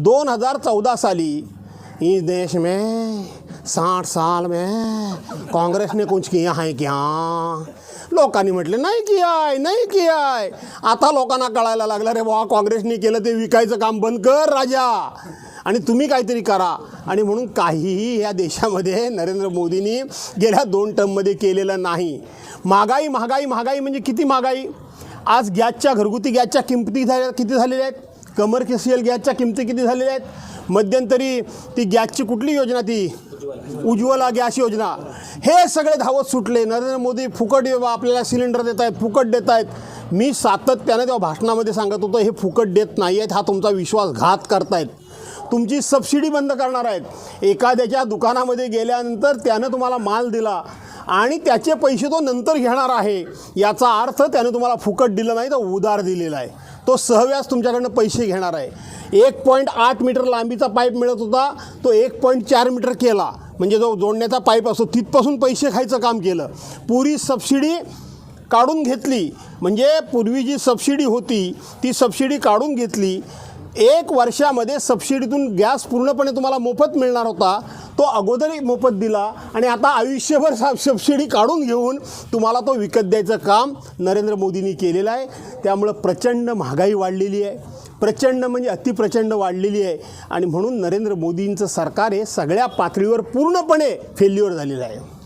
दोन हजार चौदा साली इस देश में साठ साल में काँग्रेसने कुछ किया आहे क्या? लोकांनी म्हटले नाही की आहे नाही की आहे आता लोकांना कळायला लागलं रे वा काँग्रेसने केलं ते विकायचं काम बंद कर राजा. आणि तुम्ही काहीतरी करा. आणि म्हणून काहीही या देशामध्ये नरेंद्र मोदींनी गेल्या दोन टर्ममध्ये केलेलं नाही. महागाई महागाई महागाई म्हणजे किती महागाई? आज गॅसच्या घरगुती गॅसच्या किमती झाल्या किती झालेल्या आहेत? कमर गॅसच्या किमती किती झालेल्या आहेत? मध्यंतरी ती गॅसची कुठली योजना ती? उज्ज्वला गॅस योजना. हे सगळे धावत सुटले. नरेंद्र मोदी फुकट आपल्याला सिलेंडर देत आहेत फुकट देत आहेत. मी सातत्यानं तेव्हा भाषणामध्ये सांगत होतो हे फुकट देत नाही आहेत हा तुमचा विश्वासघात करतायत. तुमची सबसिडी बंद करणार आहेत. एखाद्याच्या दुकानामध्ये गेल्यानंतर त्यानं तुम्हाला माल दिला आणि त्याचे पैसे तो नंतर घेणार आहे. याचा अर्थ त्यानं तुम्हाला फुकट दिलं नाही तर उधार दिलेला आहे. तो सहव्यास तुमच्याकडनं पैसे घेणार आहे. एक पॉईंट आठ मीटर लांबीचा पाईप मिळत होता तो एक पॉईंट चार मीटर केला. म्हणजे जो जोडण्याचा पाईप असतो तिथपासून पैसे खायचं काम केलं. पुरी सबसिडी काढून घेतली. म्हणजे पूर्वी जी सबसिडी होती ती सबसिडी काढून घेतली. एक वर्षामध्ये सबसिडीतून गॅस पूर्णपणे तुम्हाला मोफत मिळणार होता. तो अगोदरही मोफत दिला आणि आता आयुष्यभर सब सबसिडी काढून घेऊन तुम्हाला तो विकत द्यायचं काम नरेंद्र मोदींनी केलेलं आहे. त्यामुळं प्रचंड महागाई वाढलेली आहे. प्रचंड म्हणजे अतिप्रचंड वाढलेली आहे. आणि म्हणून नरेंद्र मोदींचं सरकार हे सगळ्या पातळीवर पूर्णपणे फेल्युअर झालेलं आहे.